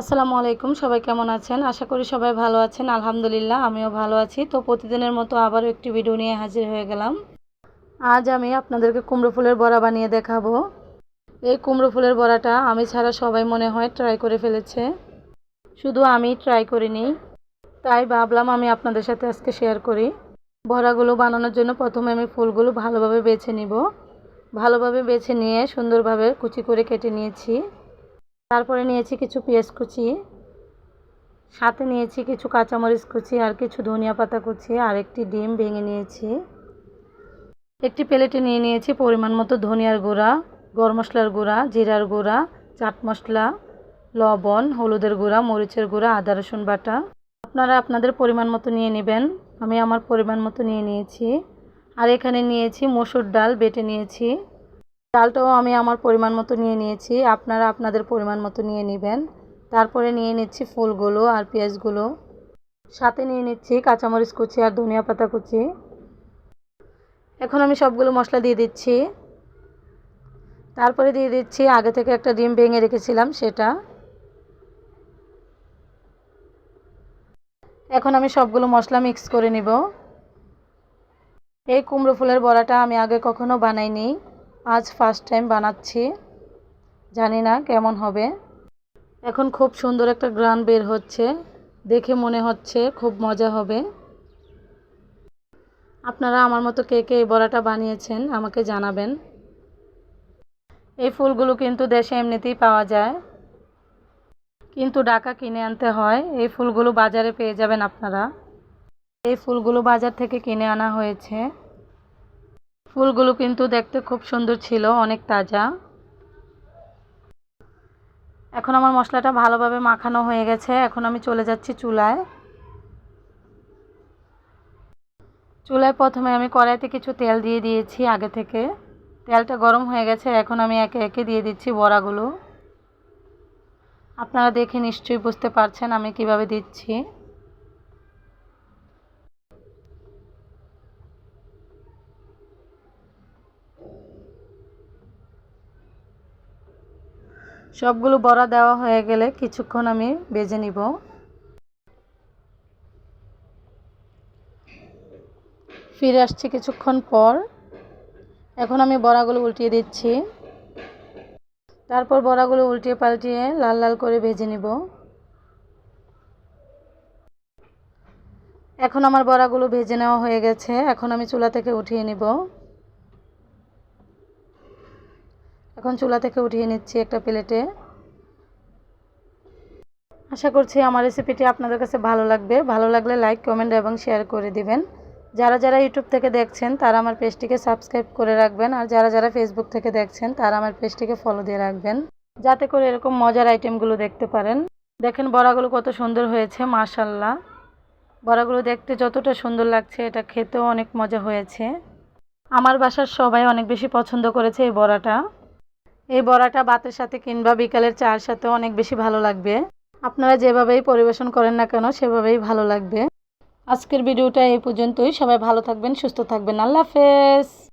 আসসালামু আলাইকুম, সবাই কেমন আছেন? আশা করি সবাই ভালো আছেন। আলহামদুলিল্লাহ, আমিও ভালো আছি। তো প্রতিদিনের মতো আবারও একটি ভিডিও নিয়ে হাজির হয়ে গেলাম। আজ আমি আপনাদেরকে কুমড়ো ফুলের বড়া বানিয়ে দেখাবো। এই কুমড়ো ফুলের বড়াটা আমি ছাড়া সবাই মনে হয় ট্রাই করে ফেলেছে। শুধু আমি ট্রাই করিনি। তাই ভাবলাম আমি আপনাদের সাথে আজকে শেয়ার করি। বড়াগুলো বানানোর জন্য প্রথমে আমি ফুলগুলো ভালোভাবে বেছে নিব। ভালোভাবে বেছে নিয়ে সুন্দরভাবে কুচি করে কেটে নিয়েছি। তারপরে নিয়েছি কিছু পেঁয়াজ কুচি, সাথে নিয়েছি কিছু কাঁচামরিচ কুচি আর কিছু ধনিয়া পাতা কুচি আর একটি ডিম ভেঙে নিয়েছি। একটি প্লেটে নিয়ে নিয়েছি পরিমাণ মতো ধনিয়ার গুঁড়া, গরম মশলার গুঁড়া, জিরার গুঁড়া, চাট মশলা, লবণ, হলুদের গুঁড়া, মরিচের গুঁড়া, আদা, রসুন বাটা। আপনারা আপনাদের পরিমাণ মতো নিয়ে নেবেন। আমি আমার পরিমাণ মতো নিয়ে নিয়েছি। আর এখানে নিয়েছি মসুর ডাল বেটে নিয়েছি। ডালটাও আমি আমার পরিমাণ মতো নিয়ে নিয়েছি। আপনারা আপনাদের পরিমাণ মতো নিয়ে নেবেন। তারপরে নিয়ে নিচ্ছি ফুলগুলো আর পেঁয়াজগুলো। সাথে নিয়ে নিচ্ছি কাঁচামরিচ কুচি আর ধনিয়া পাতা কুচি। এখন আমি সবগুলো মশলা দিয়ে দিচ্ছি। তারপরে দিয়ে দিচ্ছি, আগে থেকে একটা ডিম ভেঙে রেখেছিলাম সেটা। এখন আমি সবগুলো মশলা মিক্স করে নিব। এই কুমড়ো ফুলের বড়াটা আমি আগে কখনো বানাইনি। আজ ফার্স্ট টাইম বানাচ্ছি। জানি না কেমন হবে। এখন খুব সুন্দর একটা গ্রান বের হচ্ছে। দেখে মনে হচ্ছে খুব মজা হবে। আপনারা আমার মতো কে কে এই বড়াটা বানিয়েছেন আমাকে জানাবেন। এই ফুলগুলো কিন্তু দেশে এমনিতেই পাওয়া যায়। কিন্তু ডাকা কিনে আনতে হয়। এই ফুলগুলো বাজারে পেয়ে যাবেন আপনারা। এই ফুলগুলো বাজার থেকে কিনে আনা হয়েছে। ফুলগুলো কিন্তু দেখতে খুব সুন্দর ছিল, অনেক তাজা। এখন আমার মশলাটা ভালোভাবে মাখানো হয়ে গেছে। এখন আমি চলে যাচ্ছি চুলায়। চুলায় প্রথমে আমি কড়াইতে কিছু তেল দিয়ে দিয়েছি আগে থেকে। তেলটা গরম হয়ে গেছে, এখন আমি একে একে দিয়ে দিচ্ছি বড়াগুলো। আপনারা দেখে নিশ্চয়ই বুঝতে পারছেন আমি কীভাবে দিচ্ছি। সবগুলো বড়া দেওয়া হয়ে গেলে কিছুক্ষণ আমি বেজে নিব। ফিরে আসছি কিছুক্ষণ পর। এখন আমি বড়াগুলো উল্টিয়ে দিচ্ছি। তারপর বড়াগুলো উল্টিয়ে পাল্টিয়ে লাল লাল করে ভেজে নিব। এখন আমার বড়াগুলো ভেজে নেওয়া হয়ে গেছে। এখন আমি চুলা থেকে উঠিয়ে নিব। এখন চুলা থেকে উঠিয়ে নিচ্ছি একটা প্লেটে। আশা করছি আমার রেসিপিটি আপনাদের কাছে ভালো লাগবে। ভালো লাগলে লাইক, কমেন্ট এবং শেয়ার করে দিবেন। যারা যারা ইউটিউব থেকে দেখছেন, তারা আমার পেজটিকে সাবস্ক্রাইব করে রাখবেন। আর যারা যারা ফেসবুক থেকে দেখছেন, তারা আমার পেজটিকে ফলো দিয়ে রাখবেন। যাতে করে এরকম মজার আইটেমগুলো দেখতে পারেন। দেখেন বড়াগুলো কত সুন্দর হয়েছে মাশাল্লাহ বড়াগুলো দেখতে যতটা সুন্দর লাগছে, এটা খেতেও অনেক মজা হয়েছে। আমার বাসার সবাই অনেক বেশি পছন্দ করেছে এই বড়াটা। এই বড়াটা ভাতের সাথে কিংবা বিকালের চার সাথে অনেক বেশি ভালো লাগবে। আপনারা যেভাবেই পরিবেশন করেন না কেন, সেভাবেই ভালো লাগবে। আজকের ভিডিওটা এই পর্যন্তই। সবাই ভালো থাকবেন, সুস্থ থাকবেন। আল্লাহ হাফেজ!